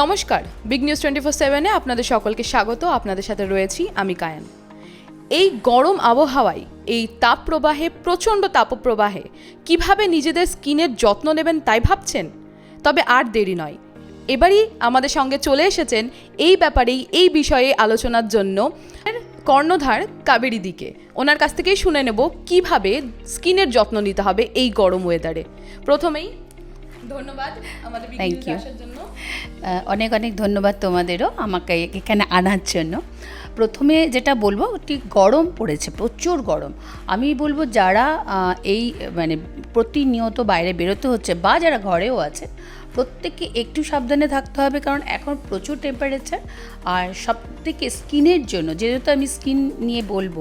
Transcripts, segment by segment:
নমস্কার big news twenty four সেভেনে আপনাদের সকলকে স্বাগত, আপনাদের সাথে রয়েছি আমি কায়ান এই গরম আবহাওয়ায়, এই তাপ প্রবাহে প্রচণ্ড তাপপ্রবাহে, কীভাবে নিজেদের স্কিনের যত্ন নেবেন তাই ভাবছেন? তবে আর দেরি নয়। এবারই আমাদের সঙ্গে চলে এসেছেন এই ব্যাপারেই, এই বিষয়ে আলোচনার জন্য কর্ণধার কাবেরী দিকে। ওনার কাছ থেকেই শুনে নেব কীভাবে স্কিনের যত্ন নিতে হবে এই গরম ওয়েদারে প্রথমেই ধন্যবাদ আমাদের থ্যাংক জন্য। অনেক অনেক ধন্যবাদ তোমাদেরও আমাকে এখানে আনার জন্য। প্রথমে যেটা বলব ঠিক গরম পড়েছে প্রচুর গরম। আমি বলব যারা এই মানে প্রতিনিয়ত বাইরে বেরোতে হচ্ছে বা যারা ঘরেও আছে প্রত্যেককে একটু সাবধানে থাকতে হবে, কারণ এখন প্রচুর টেম্পারেচার আর সব থেকে স্কিনের জন্য, যেহেতু আমি স্কিন নিয়ে বলব,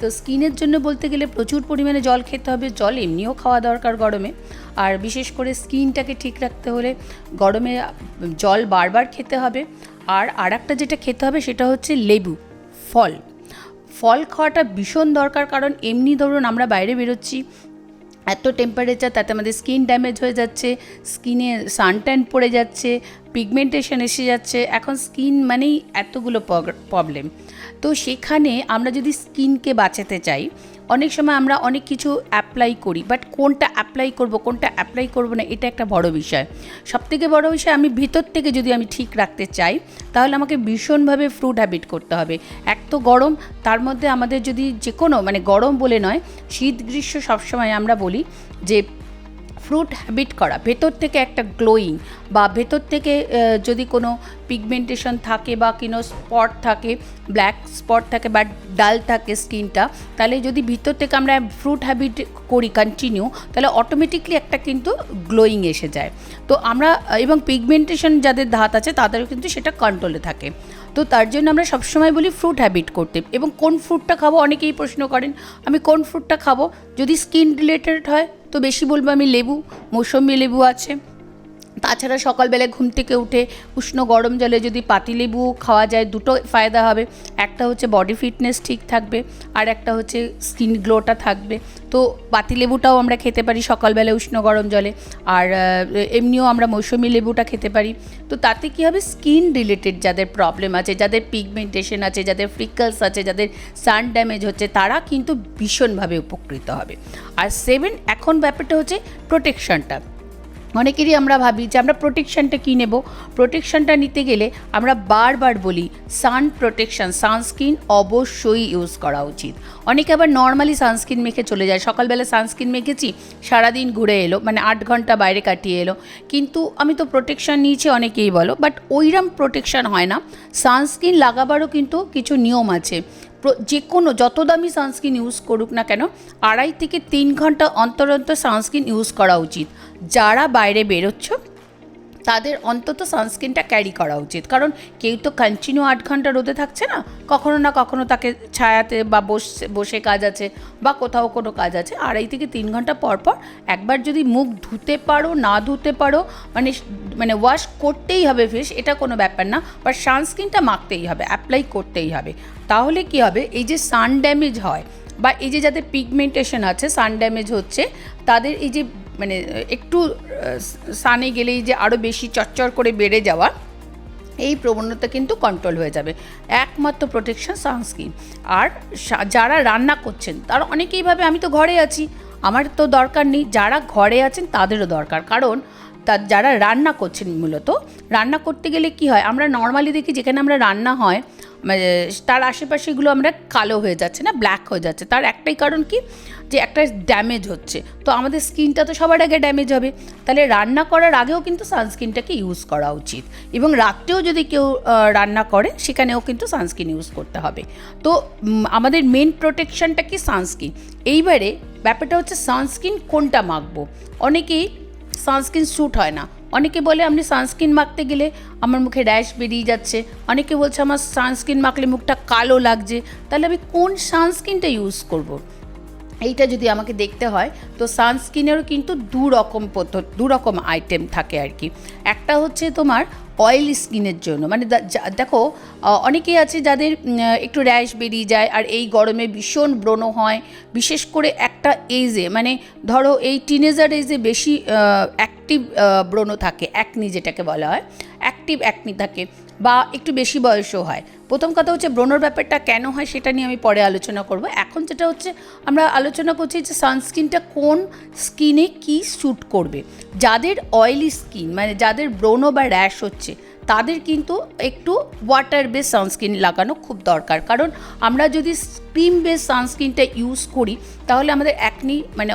তো স্কিনের জন্য বলতে গেলে প্রচুর পরিমাণে জল খেতে হবে, জল এমনিও খাওয়া দরকার গরমে, আর বিশেষ করে স্কিনটাকে ঠিক রাখতে হলে গরমে জল বারবার খেতে হবে, আর আরেকটা যেটা খেতে হবে সেটা হচ্ছে লেবু, ফল। ফল খাওয়াটা ভীষণ দরকার, কারণ এমনি ধরুন আমরা বাইরে বেরোচ্ছি এত টেম্পারেচার তাতে আমাদের স্কিন ড্যামেজ হয়ে যাচ্ছে স্কিনে সানট্যান পড়ে যাচ্ছে পিগমেন্টেশন এসে যাচ্ছে। এখন স্কিন মানেই এতগুলো প্রবলেম তো সেখানে আমরা যদি স্কিনকে বাঁচাতে চাই অনেক সময় আমরা অনেক কিছু অ্যাপ্লাই করি বাট কোনটা অ্যাপ্লাই করব, কোনটা অ্যাপ্লাই করব না, এটা একটা বড় বিষয়। সবথেকে বড় বিষয়, আমি ভিতর থেকে যদি আমি ঠিক রাখতে চাই, তাহলে আমাকে ভীষণভাবে ফ্রুট হ্যাবিট করতে হবে। এক তো গরম, তার মধ্যে আমাদের যদি যে কোনো মানে গরম বলে নয়, শীত গ্রীষ্ম সবসময় আমরা বলি যে ফ্রুট হ্যাবিট করা। ভেতর থেকে একটা গ্লোয়িং বা ভেতর থেকে যদি কোনো পিগমেন্টেশন থাকে বা কোনো স্পট থাকে ব্ল্যাক স্পট থাকে বা ডাল থাকে স্কিনটা তাহলে যদি ভিতর থেকে আমরা ফ্রুট হ্যাবিট করি কন্টিনিউ তাহলে অটোমেটিকলি একটা কিন্তু গ্লোয়িং এসে যায়। তো আমরা, এবং পিগমেন্টেশন যাদের ধাত আছে, তাদেরও কিন্তু সেটা কন্ট্রোলে থাকে। তো তার জন্য আমরা সবসময় বলি ফ্রুট হ্যাবিট করতে। এবং কোন ফ্রুটটা খাব? অনেকেই প্রশ্ন করেন, আমি কোন ফ্রুটটা খাব? যদি স্কিন রিলেটেড হয়, তো বেশি বলব আমি লেবু মৌসম্বি লেবু আছে। তাছাড়া সকালবেলায় ঘুম থেকে উঠে উষ্ণ গরম জলে যদি পাতিলেবু খাওয়া যায়, দুটো ফায়দা হবে। একটা হচ্ছে বডি ফিটনেস ঠিক থাকবে আর একটা হচ্ছে স্কিন গ্লোটা থাকবে। তো পাতিলেবুটাও আমরা খেতে পারি সকালবেলায় উষ্ণ গরম জলে। আর এমনিও আমরা মৌসুমি লেবুটা খেতে পারি। তো তাতে কী হবে? স্কিন রিলেটেড যাদের প্রবলেম আছে, যাদের পিগমেন্টেশন আছে, যাদের ফ্রিকলস আছে, যাদের সান ড্যামেজ হচ্ছে, তারা কিন্তু ভীষণভাবে উপকৃত হবে। আর সেভেন এখন ব্যাপারটা হচ্ছে প্রোটেকশনটা অনেকেরই আমরা ভাবি যে আমরা প্রোটেকশনটা কী নেব? প্রোটেকশনটা নিতে গেলে আমরা বারবার বলি সান প্রোটেকশন সানস্ক্রিন অবশ্যই ইউজ করা উচিত। অনেকে আবার নর্মালি সানস্ক্রিন মেখে চলে যায়। সকালবেলা সানস্ক্রিন মেখেছি, সারাদিন ঘুরে এলো মানে আট ঘণ্টা বাইরে কাটিয়ে এলো। কিন্তু আমি তো প্রোটেকশন নিয়েছি অনেকেই বলো বাট ওইরম প্রোটেকশন হয় না। সানস্ক্রিন লাগাবারও কিন্তু কিছু নিয়ম আছে। যে কোনো যত দামি সানস্ক্রিন ইউজ করুক না কেন, আড়াই থেকে তিন ঘণ্টা অন্তর অন্তর সানস্ক্রিন ইউজ করা উচিত। যারা বাইরে বেরোচ্ছ তাদের অন্তত সানস্ক্রিনটা ক্যারি করা উচিত। কারণ কেউ তো কন্টিনিউ আট ঘণ্টা রোদে থাকছে না, কখনো না কখনো তাকে ছায়াতে বা বসে বসে কাজ আছে বা কোথাও কোনো কাজ আছে, আড়াই থেকে তিন ঘণ্টা পর পর একবার যদি মুখ ধুতে পারো, না ধুতে পারো মানে মানে ওয়াশ করতেই হবে ফেস এটা কোনো ব্যাপার না বাট সানস্ক্রিনটা মাখতেই হবে অ্যাপ্লাই করতেই হবে। তাহলে কি হবে? এই যে সান ড্যামেজ হয় বা এই যে যাদের পিগমেন্টেশন আছে সান ড্যামেজ হচ্ছে, তাদের এই যে মানে একটু সানে গেলেই যে আরও বেশি চচ্চর করে বেড়ে যাওয়া, এই প্রবণতা কিন্তু কন্ট্রোল হয়ে যাবে। একমাত্র প্রোটেকশন সানস্ক্রিন আর যারা রান্না করছেন, তারা অনেকেই ভাবে, আমি তো ঘরে আছি, আমার তো দরকার নেই। যারা ঘরে আছেন, তাদেরও দরকার। কারণ তার যারা রান্না করছেন মূলত, রান্না করতে গেলে কি হয়, আমরা নর্মালি দেখি যেখানে আমরা রান্না হয় মানে তার আশেপাশেগুলো আমরা কালো হয়ে যাচ্ছে না ব্ল্যাক হয়ে যাচ্ছে। তার একটাই কারণ কি? যে একটা ড্যামেজ হচ্ছে। তো আমাদের স্কিনটা তো সবার আগে ড্যামেজ হবে। তাহলে রান্না করার আগেও কিন্তু সানস্ক্রিনটাকে ইউজ করা উচিত। এবং রাত্রেও যদি কেউ রান্না করে, সেখানেও কিন্তু সানস্ক্রিন ইউজ করতে হবে। তো আমাদের মেন প্রোটেকশনটা কি সানস্ক্রিন এইবারে ব্যাপারটা হচ্ছে সানস্ক্রিন কোনটা মাখবো? অনেকেই সানস্ক্রিন স্যুট হয় না। অনেকে বলে, আপনি সানস্ক্রিন মাখতে গেলে আমার মুখে র্যাশ বেরিয়ে যাচ্ছে। অনেকে বলছে, আমার সানস্ক্রিন মাখলে মুখটা কালো লাগছে। তাহলে আমি কোন সানস্ক্রিনটা ইউজ করব। এইটা যদি আমাকে দেখতে হয়, তো সানস্ক্রিনেরও কিন্তু দু রকম পদ্ধতি দু রকম আইটেম থাকে আর কি। একটা হচ্ছে তোমার অয়েল স্কিনের জন্য। মানে দেখো অনেকেই আছে যাদের একটু র্যাশ বেরিয়ে যায়, আর এই গরমে ভীষণ ব্রণ হয়। বিশেষ করে একটা এজে মানে ধরো এই টিনেজার এজে বেশি অ্যাক্টিভ ব্রণ থাকে অ্যাকনি যেটাকে বলা হয় অ্যাক্টিভ অ্যাকনি থাকে, বা একটু বেশি বয়সও হয়। প্রথম কথা হচ্ছে ব্রণর ব্যাপারটা কেন হয় সেটা নিয়ে আমি পরে আলোচনা করব। এখন যেটা হচ্ছে, আমরা আলোচনা করছি যে সানস্ক্রিনটা কোন স্কিনে কি স্যুট করবে। যাদের অয়েলি স্কিন মানে যাদের ব্রণ বা র্যাশ হচ্ছে, তাদের কিন্তু একটু ওয়াটার বেস সানস্ক্রিন লাগানো খুব দরকার। কারণ আমরা যদি ক্রিম বেস সানস্ক্রিনটা ইউজ করি তাহলে আমাদের অ্যাকনি মানে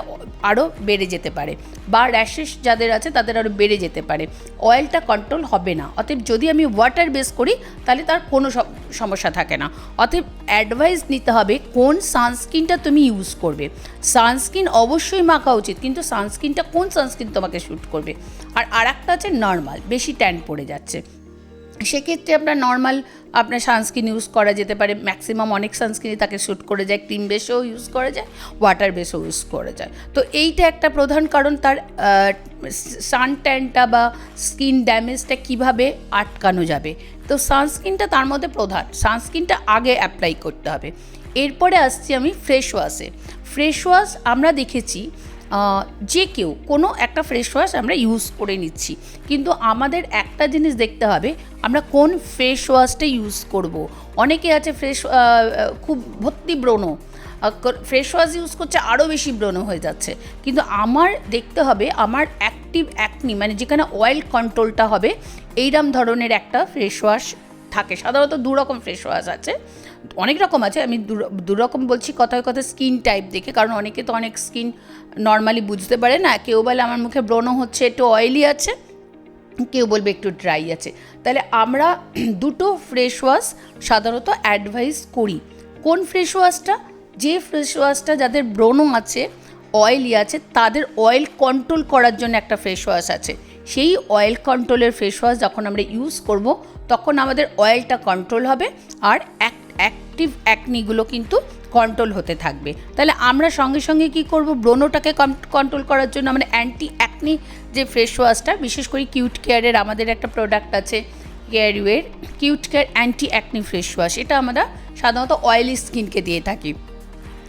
আরও বেড়ে যেতে পারে বা র্যাশেস যাদের আছে তাদের আরও বেড়ে যেতে পারে। অয়েলটা কন্ট্রোল হবে না। অতএব যদি আমি ওয়াটার বেস করি, তাহলে তার কোনো সমস্যা থাকে না। অতএব অ্যাডভাইস নিতে হবে কোন সানস্ক্রিনটা তুমি ইউজ করবে। সানস্ক্রিন অবশ্যই মাখা উচিত, কিন্তু সানস্ক্রিনটা কোন সানস্ক্রিন তোমাকে শ্যুট করবে? আর আর একটা আছে নর্মাল বেশি ট্যান পড়ে যাচ্ছে। সেক্ষেত্রে আপনার নর্মাল আপনার সানস্ক্রিন ইউজ করা যেতে পারে। ম্যাক্সিমাম অনেক সানস্ক্রিনই তাকে শ্যুট করে যায় ক্রিম বেসেও ইউজ করা যায় ওয়াটার বেসও ইউজ করা যায়। তো এইটা একটা প্রধান কারণ তার সান ট্যানটা বা স্কিন ড্যামেজটা কীভাবে আটকানো যাবে। তো সানস্ক্রিনটা তার মধ্যে প্রধান সানস্ক্রিনটা আগে অ্যাপ্লাই করতে হবে। এরপরে আসছি আমি ফ্রেশ ওয়াশে ফ্রেশ ওয়াশ আমরা দেখেছি যে কেউ, কোনো একটা ফ্রেশ ওয়াশ আমরা ইউজ করে নিচ্ছি। কিন্তু আমাদের একটা জিনিস দেখতে হবে, আমরা কোন ফ্রেশ ওয়াশটা ইউজ করব। অনেকে আছে ফ্রেশ খুব ভর্তি ব্রণ। ফ্রেশ ওয়াশ ইউজ করছে আরও বেশি ব্রণ হয়ে যাচ্ছে। কিন্তু আমার দেখতে হবে, আমার অ্যাক্টিভ অ্যাকনি মানে যেখানে অয়েল কন্ট্রোলটা হবে, এইরম ধরনের একটা ফ্রেশ ওয়াশ থাকে। সাধারণত দু রকম ফেস ওয়াশ আছে। অনেক রকম আছে। আমি দু- রকম বলছি কথায় কথা স্কিন টাইপ দেখে, কারণ অনেকে তো অনেক স্কিন নর্মালি বুঝতে পারে না। কেউ বলে আমার মুখে ব্রণ হচ্ছে, একটু অয়েলি আছে, কেউ বলবে একটু ড্রাই আছে। তাহলে আমরা দুটো ফ্রেশ ওয়াশ সাধারণত অ্যাডভাইস করি। কোন ফ্রেশ ওয়াশটা যে ফ্রেশ ওয়াশটা যাদের ব্রণ আছে অয়েলি আছে, তাদের অয়েল কন্ট্রোল করার জন্য একটা ফেস ওয়াশ আছে। সেই অয়েল কন্ট্রোলের ফেস ওয়াশ যখন আমরা ইউজ করব তখন আমাদের অয়েলটা কন্ট্রোল হবে আর অ্যাক্টিভ অ্যাকনিগুলো কিন্তু কন্ট্রোল হতে থাকবে। তাহলে আমরা সঙ্গে সঙ্গে কি করব? ব্রণটাকে কন্ট্রোল করার জন্য আমরা অ্যান্টি অ্যাকনি যে ফেস ওয়াশটা বিশেষ করে কিউট কেয়ারের আমাদের একটা প্রোডাক্ট আছে কেয়ারওয়ের cute care anti acne face wash এটা আমরা সাধারণত অয়েলি স্কিনকে দিয়ে থাকি।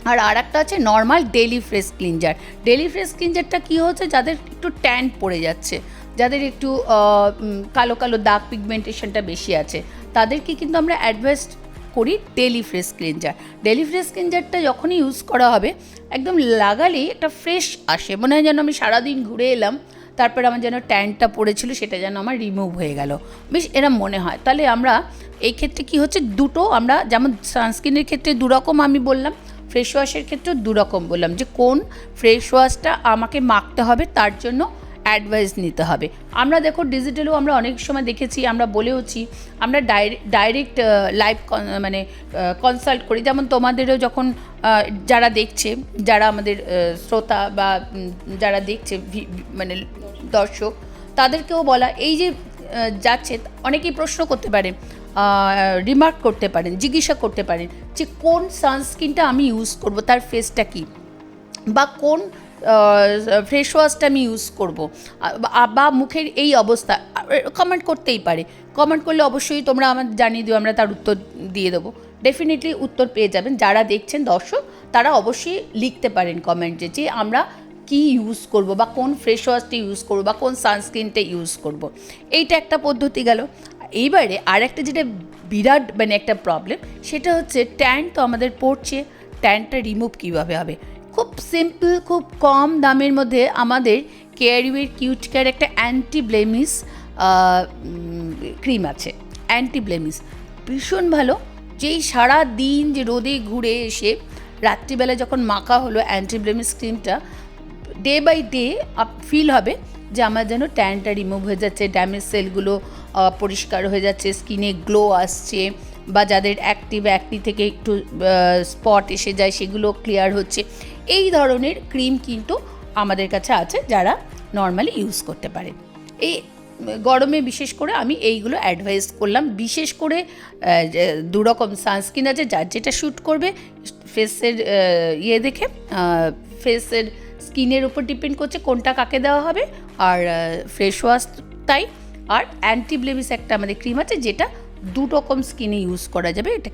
আর আর একটা আছে normal daily fresh cleanser daily fresh ক্লিনজারটা কী হচ্ছে? যাদের একটু ট্যান পড়ে যাচ্ছে। যাদের একটু কালো কালো দাগ পিগমেন্টেশনটা বেশি আছে, তাদেরকে কিন্তু আমরা অ্যাডভাইস করি daily fresh cleanser daily fresh ক্লিনজারটা যখনই ইউজ করা হবে, একদম লাগালেই একটা ফ্রেশ আসে। মনে হয় যেন আমি সারাদিন ঘুরে এলাম, তারপর আমার যেন ট্যানটা পড়েছিল, সেটা যেন আমার রিমুভ হয়ে গেল। বেশ এরম মনে হয়। তাহলে আমরা এই ক্ষেত্রে কি হচ্ছে, দুটো আমরা যেমন সানস্ক্রিনের ক্ষেত্রে দুরকম আমি বললাম ফ্রেশ ওয়াশের ক্ষেত্রেও দুরকম বললাম যে কোন ফ্রেশ ওয়াশটা আমাকে মাখতে হবে, তার জন্য অ্যাডভাইস নিতে হবে। আমরা দেখো ডিজিটালেও আমরা অনেক সময় দেখেছি, আমরা বলেওছি, আমরা ডাইরেক্ট লাইভ মানে কনসাল্ট করি। যেমন তোমাদেরও যখন যারা দেখছে, যারা আমাদের শ্রোতা বা যারা দেখছে মানে দর্শক, তাদেরকেও বলা, এই যে যাচ্ছে, অনেকেই প্রশ্ন করতে পারে রিমার্ক করতে পারেন, জিজ্ঞাসা করতে পারেন, যে কোন সানস্ক্রিনটা আমি ইউজ করব, তার ফেসটা কী? বা কোন ফ্রেশ ওয়াশটা আমি ইউজ করব। বা মুখের এই অবস্থা কমেন্ট করতেই পারে। কমেন্ট করলে অবশ্যই তোমরা আমার জানিয়ে দিও, আমরা তার উত্তর দিয়ে দেবো। ডেফিনেটলি উত্তর পেয়ে যাবেন। যারা দেখছেন দর্শক, তারা অবশ্যই লিখতে পারেন কমেন্টে যে আমরা কি ইউজ করব বা কোন ফ্রেশ ওয়াশটা ইউজ করব বা কোন সানস্ক্রিনটা ইউজ করব। এইটা একটা পদ্ধতি গেল। এইবারে আর একটা যেটা বিরাট মানে একটা প্রবলেম সেটা হচ্ছে ট্যান তো আমাদের পড়ছে ট্যানটা রিমুভ কীভাবে হবে? খুব সিম্পল খুব কম দামের মধ্যে আমাদের কেয়ারিউয়ের কিউট কেয়ার একটা অ্যান্টি ব্লেমিস ক্রিম আছে। অ্যান্টি ব্লেমিস ভীষণ ভালো। যেই সারা দিন যে রোদে ঘুরে এসে রাত্রিবেলা যখন মাখা হলো অ্যান্টি ব্লেমিস ক্রিমটা ডে বাই ডে ফিল হবে যে আমার যেন ট্যানটা রিমুভ হয়ে যাচ্ছে ড্যামেজ সেলগুলো পরিষ্কার হয়ে যাচ্ছে স্কিনে গ্লো আসছে বা যাদের অ্যাক্টিভ অ্যাক্টি থেকে একটু স্পট এসে যায়, সেগুলো ক্লিয়ার হচ্ছে। এই ধরনের ক্রিম কিন্তু আমাদের কাছে আছে যারা নর্মালি ইউজ করতে পারে। এই, গরমে বিশেষ করে আমি এইগুলো অ্যাডভাইস করলাম। বিশেষ করে দুরকম সানস্ক্রিন আছে যার যেটা শ্যুট করবে ফেসের ইয়ে দেখে ফেসের স্কিনের উপর ডিপেন্ড করছে কোনটা কাকে দেওয়া হবে। আর ফ্রেশ ওয়াশ তাই। আর অ্যান্টিব্লেমিস একটা আমাদের ক্রিম আছে যেটা দু রকম স্কিনে ইউজ করা যাবে। এটা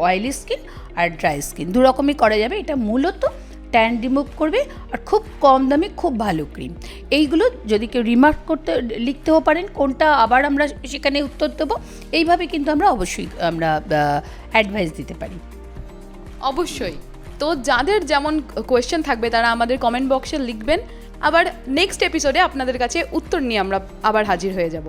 অয়েলি স্কিন আর ড্রাই স্কিন দু রকমই করা যাবে। এটা মূলত ট্যান রিমুভ করবে আর খুব কম দামে খুব ভালো ক্রিম এইগুলো যদি কেউ রিমার্ক করতে, লিখতেও পারেন, কোনটা আবার আমরা সেখানে উত্তর দেবো। এইভাবে কিন্তু আমরা অবশ্যই, আমরা অ্যাডভাইস দিতে পারি। অবশ্যই। তো যাদের যেমন কোয়েশ্চেন থাকবে, তারা আমাদের কমেন্ট বক্সে লিখবেন। আবার নেক্সট এপিসোডে আপনাদের কাছে উত্তর নিয়ে আমরা আবার হাজির হয়ে যাব।